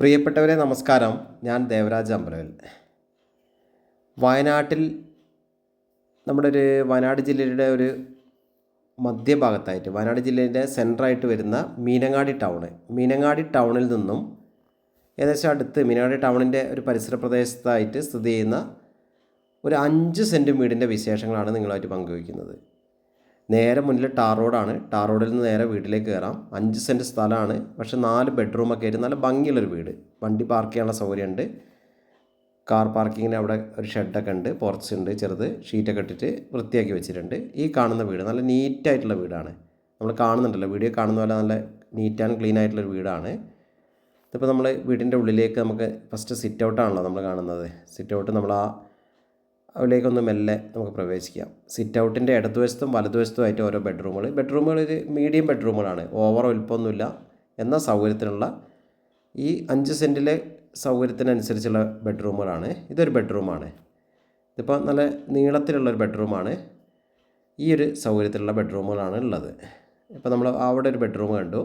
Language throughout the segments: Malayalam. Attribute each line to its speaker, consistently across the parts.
Speaker 1: പ്രിയപ്പെട്ടവരെ നമസ്കാരം. ഞാൻ ദേവരാജ് അമ്പലവൽ. വയനാട്ടിൽ നമ്മുടെ ഒരു വയനാട് ജില്ലയുടെ ഒരു മധ്യഭാഗത്തായിട്ട് വയനാട് ജില്ലയുടെ സെന്ററായിട്ട് വരുന്ന മീനങ്ങാടി ടൗണ്. മീനങ്ങാടി ടൗണിൽ നിന്നും ഏകദേശം അടുത്ത് മീനങ്ങാടി ടൗണിന്റെ ഒരു പരിസര പ്രദേശത്തായിട്ട് സ്ഥിതി ചെയ്യുന്ന ഒരു അഞ്ച് സെന്റ് വീടിന്റെ വിശേഷങ്ങളാണ് നിങ്ങളായിട്ട് പങ്കുവയ്ക്കുന്നത്. നേരെ മുന്നിൽ ടാർ റോഡാണ്. ടാർ റോഡിൽ നിന്ന് നേരെ വീട്ടിലേക്ക് കയറാം. അഞ്ച് സെന്റ് സ്ഥലമാണ്. പക്ഷേ നാല് ബെഡ്റൂമൊക്കെ ആയിട്ട് നല്ല ഭംഗിയുള്ളൊരു വീട്. വണ്ടി പാർക്ക് ചെയ്യാനുള്ള സൗകര്യമുണ്ട്. കാർ പാർക്കിങ്ങിന് അവിടെ ഒരു ഷെഡൊക്കെ ഉണ്ട്. പോർച്ച് ഉണ്ട് ചെറുത്. ഷീറ്റൊക്കെ ഇട്ടിട്ട് വൃത്തിയാക്കി വെച്ചിട്ടുണ്ട്. ഈ കാണുന്ന വീട് നല്ല നീറ്റായിട്ടുള്ള വീടാണ്. നമ്മൾ കാണുന്നുണ്ടല്ലോ. വീഡിയോ കാണുന്ന പോലെ നല്ല നീറ്റ് ആൻഡ് ക്ലീൻ ആയിട്ടുള്ളൊരു വീടാണ്. ഇതിപ്പോൾ നമ്മൾ വീടിന്റെ ഉള്ളിലേക്ക് നമുക്ക് ഫസ്റ്റ് സിറ്റ് ഔട്ടാണല്ലോ നമ്മൾ കാണുന്നത്. സിറ്റ് ഔട്ട് നമ്മൾ ആ അതിലേക്കൊന്ന് മെല്ലെ നമുക്ക് പ്രവേശിക്കാം. സിറ്റ് ഔട്ടിന്റെ ഇടതുവശത്തും വലതുവശത്തുമായിട്ട് ഓരോ ബെഡ്റൂമുകൾ ബെഡ്റൂമുകൾ ഒരു മീഡിയം ബെഡ്റൂമുകളാണ് ഓവർ വലിപ്പമൊന്നുമില്ല. എന്ന സൗകര്യത്തിനുള്ള ഈ അഞ്ച് സെന്റിലെ സൗകര്യത്തിനനുസരിച്ചുള്ള ബെഡ്റൂമുകളാണ് ഇതൊരു ബെഡ്റൂമാണ് ഇതിപ്പോൾ നല്ല നീളത്തിലുള്ളൊരു ബെഡ്റൂമാണ് ഈ ഒരു സൗകര്യത്തിലുള്ള ബെഡ്റൂമുകളാണ് ഉള്ളത്. ഇപ്പോൾ നമ്മൾ അവിടെ ഒരു ബെഡ്റൂം കണ്ടു.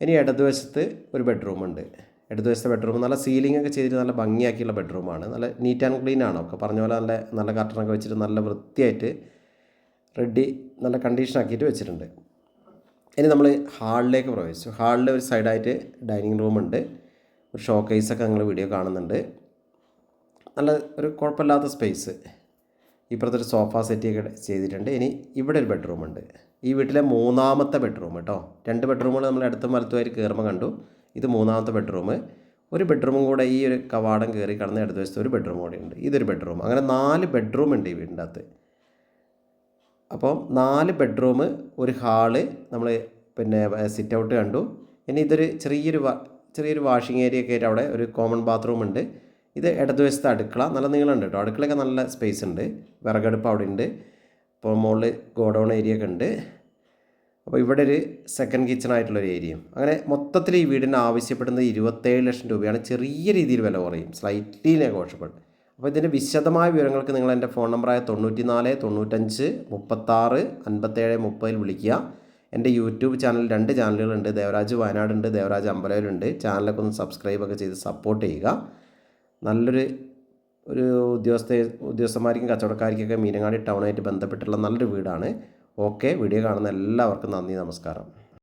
Speaker 1: ഇനി ഇടതുവശത്ത് ഒരു ബെഡ്റൂമുണ്ട് ഇടതുവശത്തെ ബെഡ്റൂം. നല്ല സീലിംഗ് ഒക്കെ ചെയ്തിട്ട് നല്ല ഭംഗിയാക്കിയുള്ള ബെഡ്റൂമാണ് നല്ല നീറ്റ് ആൻഡ് ക്ലീൻ ആണ്. ഒക്കെ പറഞ്ഞ പോലെ നല്ല നല്ല കർട്ടനൊക്കെ വെച്ചിട്ട് നല്ല വൃത്തിയായിട്ട് റെഡി നല്ല കണ്ടീഷൻ ആക്കിയിട്ട് വെച്ചിട്ടുണ്ട്. ഇനി നമ്മൾ ഹാളിലേക്ക് പ്രവേശിച്ചു. ഹാളിൽ ഒരു സൈഡായിട്ട് ഡൈനിങ് റൂമുണ്ട് ഒരു ഷോ കേസൊക്കെ നിങ്ങൾ വീഡിയോ കാണുന്നുണ്ട്. നല്ല ഒരു കുഴപ്പമില്ലാത്ത സ്പേസ് ഇപ്പുറത്തൊരു സോഫ സെറ്റിയൊക്കെ ചെയ്തിട്ടുണ്ട്. ഇനി ഇവിടെ ഒരു ബെഡ്റൂമുണ്ട് ഈ വീട്ടിലെ മൂന്നാമത്തെ ബെഡ്റൂം കേട്ടോ രണ്ട് ബെഡ്റൂമുകൾ നമ്മൾ അടുത്തും വലത്തുമായിട്ട് കയറുമ്പോൾ കണ്ടു. ഇത് മൂന്നാമത്തെ ബെഡ്റൂം ഒരു ബെഡ്റൂമും കൂടെ ഈ ഒരു കവാടം കയറി കടന്ന് ഇടത് വശത്ത് ഒരു ബെഡ്റൂം കൂടെ ഉണ്ട് ഇതൊരു ബെഡ്റൂം അങ്ങനെ നാല് ബെഡ്റൂം ഉണ്ട് ഈ വീടിന്റെ അകത്ത് അപ്പം നാല് ബെഡ്റൂം ഒരു ഹാൾ നമ്മൾ പിന്നെ സിറ്റ് ഔട്ട് കണ്ടു. ഇനി ഇതൊരു ചെറിയൊരു ചെറിയൊരു വാഷിംഗ് ഏരിയ ഒക്കെ ആയിട്ട് അവിടെ ഒരു കോമൺ ബാത്റൂം ഉണ്ട്. ഇത് ഇടതുവശത്തെ അടുക്കള. നല്ല നീളമുണ്ട് കേട്ടോ. അടുക്കളയൊക്കെ നല്ല സ്പേസ് ഉണ്ട്. വിറകടുപ്പ് അവിടെ ഉണ്ട് അപ്പോൾ മുകളിൽ ഗോഡൗൺ ഏരിയ ഒക്കെ ഉണ്ട്. അപ്പോൾ ഇവിടെ ഒരു സെക്കൻഡ് കിച്ചൺ ആയിട്ടുള്ളൊരു ഏരിയയും അങ്ങനെ മൊത്തത്തിൽ ഈ വീടിന് ആവശ്യപ്പെടുന്നത് ഇരുപത്തേഴ് ലക്ഷം രൂപയാണ്. ചെറിയ രീതിയിൽ വില കുറയും. Slightly negotiable. അപ്പോൾ ഇതിന്റെ വിശദമായ വിവരങ്ങൾക്ക് നിങ്ങൾ എന്റെ ഫോൺ നമ്പറായ തൊണ്ണൂറ്റി നാല് തൊണ്ണൂറ്റഞ്ച് മുപ്പത്താറ് അൻപത്തേഴ് മുപ്പതിൽ വിളിക്കുക. എന്റെ യൂട്യൂബ് ചാനൽ രണ്ട് ചാനലുകളുണ്ട്. ദേവരാജ് വയനാടുണ്ട് ദേവരാജ് അമ്പലയിലുണ്ട് ചാനലൊക്കെ ഒന്ന് സബ്സ്ക്രൈബൊക്കെ ചെയ്ത് സപ്പോർട്ട് ചെയ്യുക. നല്ലൊരു ഒരു ഉദ്യോഗസ്ഥ ഉദ്യോഗസ്ഥന്മാർക്കും കച്ചവടക്കാർക്കൊക്കെ മീനങ്ങാടി ടൗണായിട്ട് ബന്ധപ്പെട്ടുള്ള നല്ലൊരു വീടാണ്. ഓക്കെ വീഡിയോ കാണുന്ന എല്ലാവർക്കും നന്ദി നമസ്കാരം.